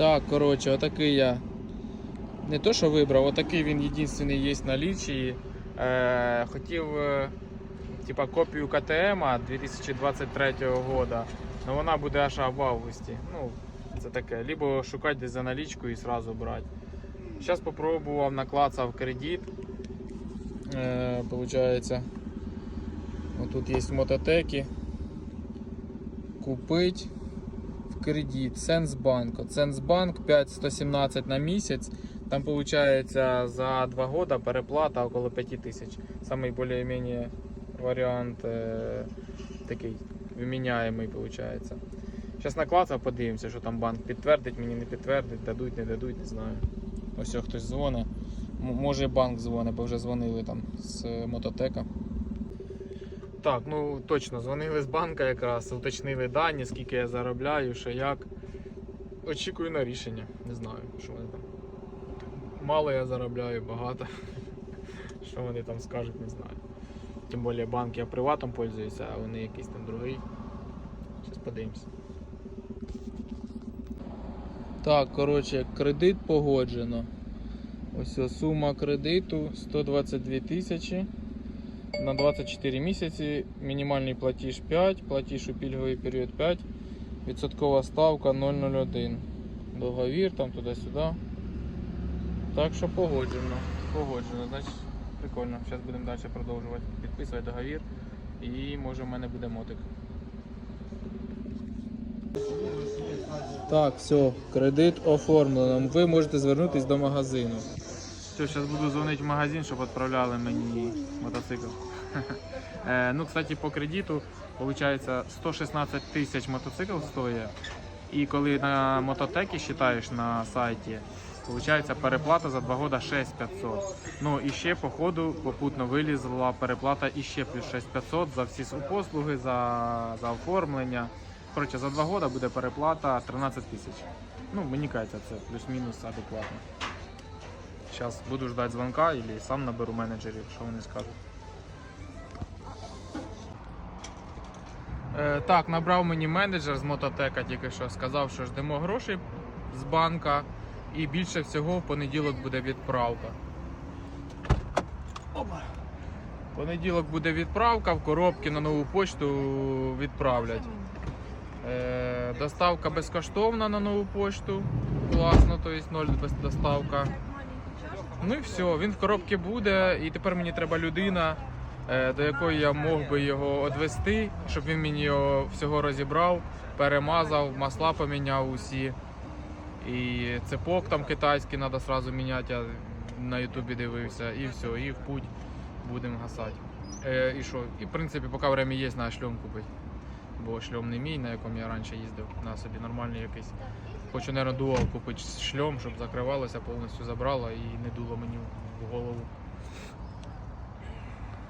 Так, коротше, отакий я. Не то, що вибрав, отакий він єдиний є в налічі. Е, хотів е, типа, копію КТМ 2023 года, але вона буде аж в августі. Ну, це таке. Либо шукати десь за налічку і сразу брати. Зараз спробував наклацав кредит. Е. Тут є мототеки. Купить кредит Сенсбанк. Сенсбанк 5117 на місяць. Там виходить за 2 года переплата около 5000. Самый более-менее варіант е, такий вміняємий виходить. Зараз наклацав, подивимося, що там банк підтвердить, мені не підтвердить, дадуть, не дадуть, не знаю. Ось ось хтось дзвонить. Може банк дзвонить, бо вже дзвонили там з е, мототека. Так, ну точно, дзвонили з банка якраз, уточнили дані, скільки я заробляю, що як. Очікую на рішення. Не знаю, що вони там. Мало я заробляю, багато. Що вони там скажуть, не знаю. Тим більше банк я приватом пользуюся, а вони якийсь там другий. Зараз подивимося. Так, коротше, кредит погоджено. Ось сума кредиту 122 тисячі на 24 місяці. Мінімальний платіж 5, платіж у пільговий період 5, відсоткова ставка 001. Договір там туди-сюди. Так що погоджено. Погоджено, значить прикольно. Зараз будемо далі продовжувати. Підписувати договір і може в мене буде мотик. Так, все, кредит оформлено. Ви можете звернутися до магазину. Все, зараз буду дзвонити в магазин, щоб відправляли мені мотоцикл. Е, ну, кстати, по кредиту виходить 116 тисяч мотоцикл стоїть. І коли на мототекі считаєш на сайті, виходить переплата за 2 года 6500. Ну і ще по ходу попутно вилізла переплата і ще плюс 6500 за всі послуги, за, за оформлення. Коротше, за 2 года буде переплата 13 тисяч. Ну, мені кажеться, це плюс-мінус адекватно. Зараз буду ждати дзвонка або сам наберу менеджерів, що вони скажуть. Е, так, набрав мені менеджер з мототека, тільки що сказав, що ждемо грошей з банка і більше всього в понеділок буде відправка. Опа. В понеділок буде відправка, в коробки на нову почту відправлять. Е, доставка безкоштовна на нову почту. Класно, тобто ноль доставка. Ну і все, він в коробці буде, і тепер мені треба людина, е, до якої я мог би його одвести, щоб він мені його всього розібрав, перемазав, масла поміняв усі. І цепок там китайський треба одразу міняти, я на ютубі дивився, і все, і в путь будемо гасати. Е, і що? І в принципі, поки время є, на шльом купити. Бо шльом не мій, на якому я раніше їздив, на собі нормальний якийсь. Хочу, наверное, дуал купити шльом, щоб закривалося, повністю забрало і не дуло мені в голову.